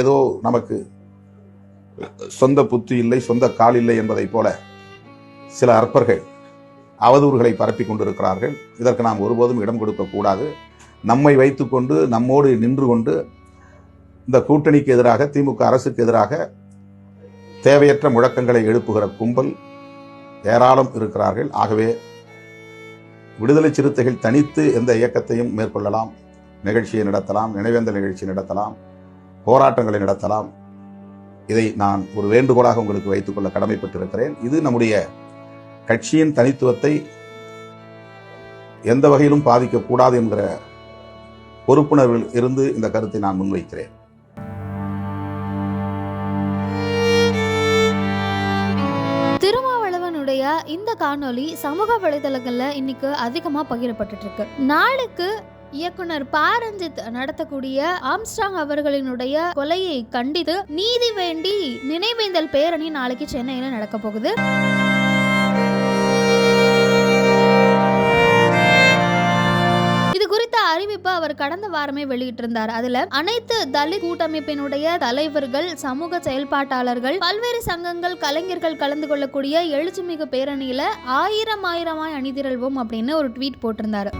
ஏதோ நமக்கு சொந்த புத்தி இல்லை சொந்த கால் இல்லை என்பதைப் போல சில அற்பர்கள் அவதூறுகளை பரப்பி கொண்டிருக்கிறார்கள். இதற்கு நாம் ஒருபோதும் இடம் கொடுக்கக்கூடாது நம்மை வைத்துக்கொண்டு நம்மோடு நின்று கொண்டு இந்த கூட்டணிக்கு எதிராக திமுக அரசுக்கு எதிராக தேவையற்ற முழக்கங்களை எழுப்புகிற கும்பல் ஏராளம் இருக்கிறார்கள். ஆகவே விடுதலை சிறுத்தைகள் தனித்து எந்த இயக்கத்தையும் மேற்கொள்ளலாம். நிகழ்ச்சியை நடத்தலாம் நினைவேந்த நிகழ்ச்சி நடத்தலாம். போராட்டங்களை நடத்தலாம். இதை நான் ஒரு வேண்டுகோளாக உங்களுக்கு வைத்துக்கொள்ள கடமைப்பட்டிருக்கிறேன். இது நம்முடைய கட்சியின் தனித்துவத்தை எந்த வகையிலும் பாதிக்கக்கூடாது என்கிற பொறுப்புணர்வில் இருந்து இந்த கருத்தை நான் முன்வைக்கிறேன். திருமாவளவனுடைய இந்த காணொளி சமூக வலைதளங்கள்ல இன்னைக்கு அதிகமா பகிரப்பட்டுட்டு இருக்கு. நாளுக்கு இயக்குனர் பாரஞ்சித் நடத்தக்கூடிய ஆம்ஸ்டாங் அவர்களினுடைய கொலையை கண்டித்து நீதி வேண்டி நினைவேந்தல் பேரணி நாளைக்கு சென்னையில் நடக்க போகுது. இது குறித்த அறிவிப்பு அவர் கடந்த வாரமே வெளியிட்டிருந்தார். அதுல அனைத்து தலித் கூட்டமைப்பினுடைய தலைவர்கள் சமூக செயல்பாட்டாளர்கள் பல்வேறு சங்கங்கள் கலைஞர்கள் கலந்து கொள்ளக்கூடிய எழுச்சிமிகு பேரணியில ஆயிரம் ஆயிரமாய் அணிதிரல்வோம் அப்படின்னு ஒரு ட்வீட் போட்டிருந்தாரு.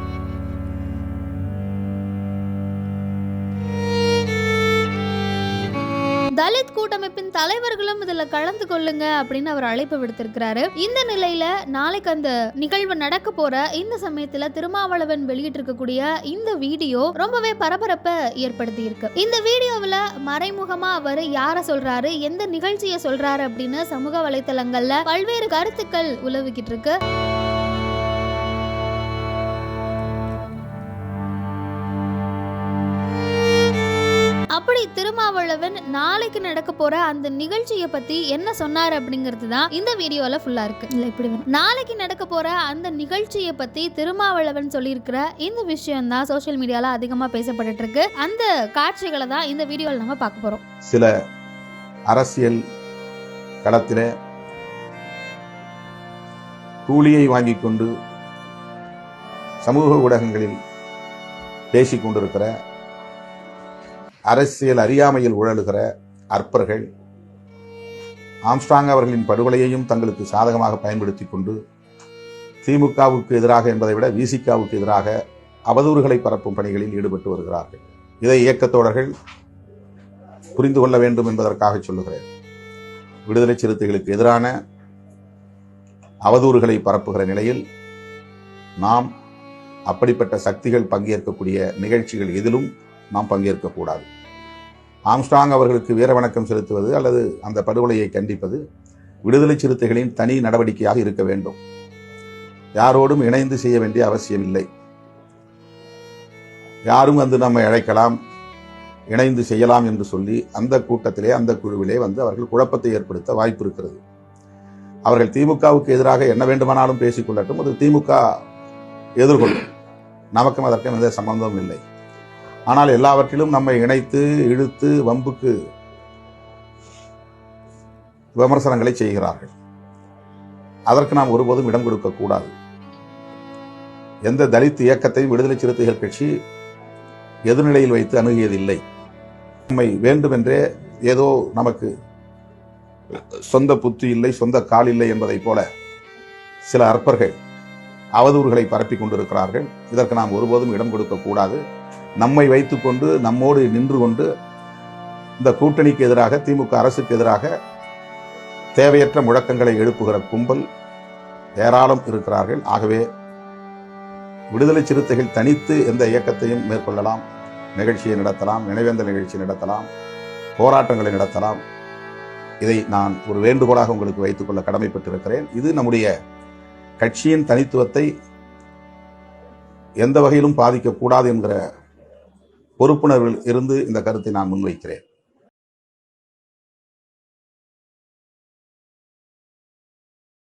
தலித் கூட்டமைப்பின் தலைவர்களும் இதுல கலந்து கொள்ளுங்க அப்படின்னு அவர் அழைப்பு விடுத்திருக்கிறாரு. இந்த நிலையில நாளைக்கு அந்த நிகழ்வு நடக்க போற இந்த சமயத்துல திருமாவளவன் வெளியிட்டிருக்கக்கூடிய இந்த வீடியோ ரொம்பவே பரபரப்பை ஏற்படுத்தி இருக்கு இந்த வீடியோவில் மறைமுகமா அவர் யார சொல்றாரு எந்த நிகழ்ச்சியை சொல்றாரு அப்படின்னு சமூக வலைத்தளங்கள்ல பல்வேறு கருத்துக்கள் உலவிக்கிட்டு இருக்கு அப்படி திருமாவளவன் நாளைக்கு நடக்க போற அந்த நிகழ்ச்சியை பத்தி என்ன சொன்னார் அப்படிங்கிறது தான் இந்த வீடியோல ஃபுல்லா இருக்கு. இல்ல இப்படி. நாளைக்கு நடக்க போற அந்த நிகழ்ச்சியை பத்தி திருமாவளவன் சொல்லியிருக்கிற இந்த விஷயம் தான் சோஷியல் மீடியால அதிகமா பேசப்பட்டுட்டு இருக்கு. அந்த காட்சிகளை தான் இந்த வீடியோல நம்ம பார்க்க போறோம். சில அரசியல் களத்திலே கூலியை வாங்கிக் கொண்டு சமூக ஊடகங்களில் பேசிக் கொண்டிருக்கிற அரசியல் அறியாமையில் உழலுகிற அற்பர்கள் ஆம்ஸ்டாங் அவர்களின் படுகொலையையும் தங்களுக்கு சாதகமாக பயன்படுத்தி கொண்டு திமுகவுக்கு எதிராக என்பதை விட விசிகாவுக்கு எதிராக அவதூறுகளை பரப்பும் பணிகளில் ஈடுபட்டு வருகிறார்கள். இதை இயக்கத்தோழர்கள் புரிந்து கொள்ள வேண்டும் என்பதற்காக சொல்லுகிறேன். விடுதலை சிறுத்தைகளுக்கு எதிரான அவதூறுகளை பரப்புகிற நிலையில் நாம் அப்படிப்பட்ட சக்திகள் பங்கேற்கக்கூடிய நிகழ்ச்சிகள் எதிலும் நாம் பங்கேற்கக்கூடாது. ஆம்ஸ்டாங் அவர்களுக்கு வீர வணக்கம் செலுத்துவது அல்லது அந்த படுகொலையை கண்டிப்பது விடுதலை சிறுத்தைகளின் தனி நடவடிக்கையாக இருக்க வேண்டும். யாரோடும் இணைந்து செய்ய வேண்டிய அவசியம் இல்லை யாரும் வந்து நம்மை அழைக்கலாம் இணைந்து செய்யலாம் என்று சொல்லி அந்த கூட்டத்திலே அந்த குழுவிலே வந்து அவர்கள் குழப்பத்தை ஏற்படுத்த வாய்ப்பு இருக்கிறது. அவர்கள் திமுகவுக்கு எதிராக என்ன வேண்டுமானாலும் பேசிக் கொள்ளட்டும் அது திமுக எதிர்கொள்ளும். நமக்கும் அதற்கும் எந்த சம்பந்தமும் இல்லை. ஆனால் எல்லாவற்றிலும் நம்மை இணைத்து இழுத்து வம்புக்கு விமர்சனங்களை செய்கிறார்கள். அதற்கு நாம் ஒருபோதும் இடம் கொடுக்கக்கூடாது எந்த தலித் இயக்கத்தையும் விடுதலை சிறுத்தைகள் கட்சி எதிர்நிலையில் வைத்து அணுகியதில்லை. நம்மை வேண்டுமென்றே ஏதோ நமக்கு சொந்த புத்தி இல்லை சொந்த கால் இல்லை என்பதைப் போல சில அற்பர்கள் அவதூறுகளை பரப்பி கொண்டிருக்கிறார்கள். இதற்கு நாம் ஒருபோதும் இடம் கொடுக்கக்கூடாது நம்மை வைத்துக்கொண்டு நம்மோடு நின்று கொண்டு இந்த கூட்டணிக்கு எதிராக திமுக அரசுக்கு எதிராக தேவையற்ற முழக்கங்களை எழுப்புகிற கும்பல் ஏராளம் இருக்கிறார்கள். ஆகவே விடுதலை சிறுத்தைகள் தனித்து எந்த இயக்கத்தையும் மேற்கொள்ளலாம் நிகழ்ச்சியை நடத்தலாம் நினைவேந்தல் நிகழ்ச்சி நடத்தலாம் போராட்டங்களை நடத்தலாம். இதை நான் ஒரு வேண்டுகோளாக உங்களுக்கு வைத்துக்கொள்ள கடமைப்பட்டிருக்கிறேன். இது நம்முடைய கட்சியின் தனித்துவத்தை எந்த வகையிலும் பாதிக்கக்கூடாது என்கிற பொறுப்புணர்வில் இருந்து இந்த கருத்தை நான் முன்வைக்கிறேன்.